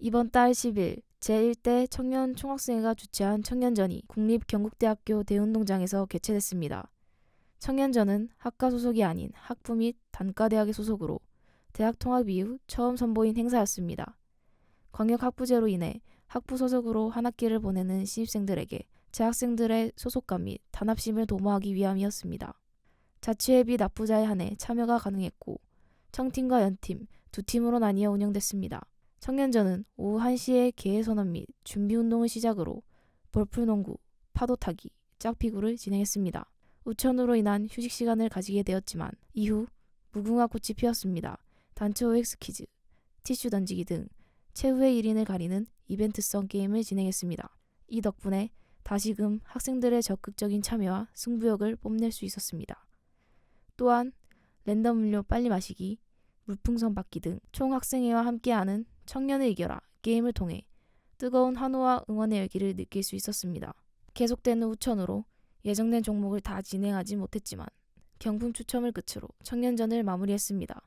이번 달 10일 제1대 청년 총학생회가 주최한 청년전이 국립경국대학교 대운동장에서 개최됐습니다. 청년전은 학과 소속이 아닌 학부 및 단과대학의 소속으로 대학 통합 이후 처음 선보인 행사였습니다. 광역 학부제로 인해 학부 소속으로 한 학기를 보내는 신입생들에게 재학생들의 소속감 및 단합심을 도모하기 위함이었습니다. 자취회비 납부자에 한해 참여가 가능했고 청팀과 연팀 두 팀으로 나뉘어 운영됐습니다. 청년전은 오후 1시에 개회 선언 및 준비 운동을 시작으로 볼풀농구, 파도 타기, 짝피구를 진행했습니다. 우천으로 인한 휴식 시간을 가지게 되었지만 이후 무궁화 꽃이 피었습니다. 단체 OX 퀴즈, 티슈 던지기 등 최후의 1인을 가리는 이벤트성 게임을 진행했습니다. 이 덕분에 다시금 학생들의 적극적인 참여와 승부욕을 뽐낼 수 있었습니다. 또한 랜덤 음료 빨리 마시기, 물풍선 받기 등 총 학생회와 함께하는 청년을 이겨라 게임을 통해 뜨거운 환호와 응원의 열기를 느낄 수 있었습니다. 계속되는 우천으로 예정된 종목을 다 진행하지 못했지만 경품 추첨을 끝으로 청년전을 마무리했습니다.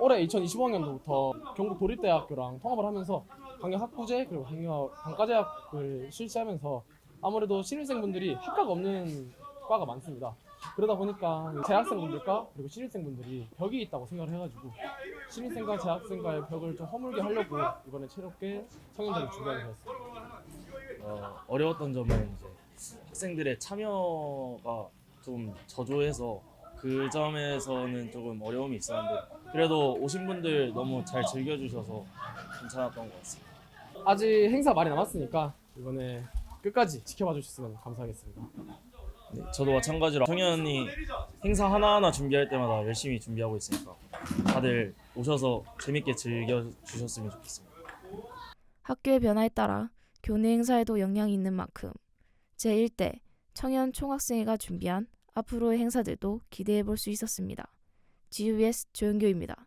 올해 2025학년도부터 경북 도립대학교랑 통합을 하면서 강력 학부제 그리고 강력 단과제학을 실시하면서 아무래도 신입생분들이 학과가 없는 과가 많습니다. 그러다 보니까 재학생분들과 그리고 신입생분들이 벽이 있다고 생각을 해가지고 신입생과 재학생과의 벽을 좀 허물게 하려고 이번에 새롭게 청년전을 준비하게 되었습니다. 어, 어려웠던 점은 이제 학생들의 참여가 좀 저조해서 그 점에서는 조금 어려움이 있었는데 그래도 오신 분들 너무 잘 즐겨주셔서 괜찮았던 것 같습니다. 아직 행사 많이 남았으니까 이번에 끝까지 지켜봐 주셨으면 감사하겠습니다. 네, 저도 마찬가지로 청년이 행사 하나하나 준비할 때마다 열심히 준비하고 있으니까 다들 오셔서 재밌게 즐겨주셨으면 좋겠습니다. 학교의 변화에 따라 교내 행사에도 영향이 있는 만큼 제1대 청년 총학생회가 준비한 앞으로의 행사들도 기대해 볼 수 있었습니다. GUS 조영교입니다.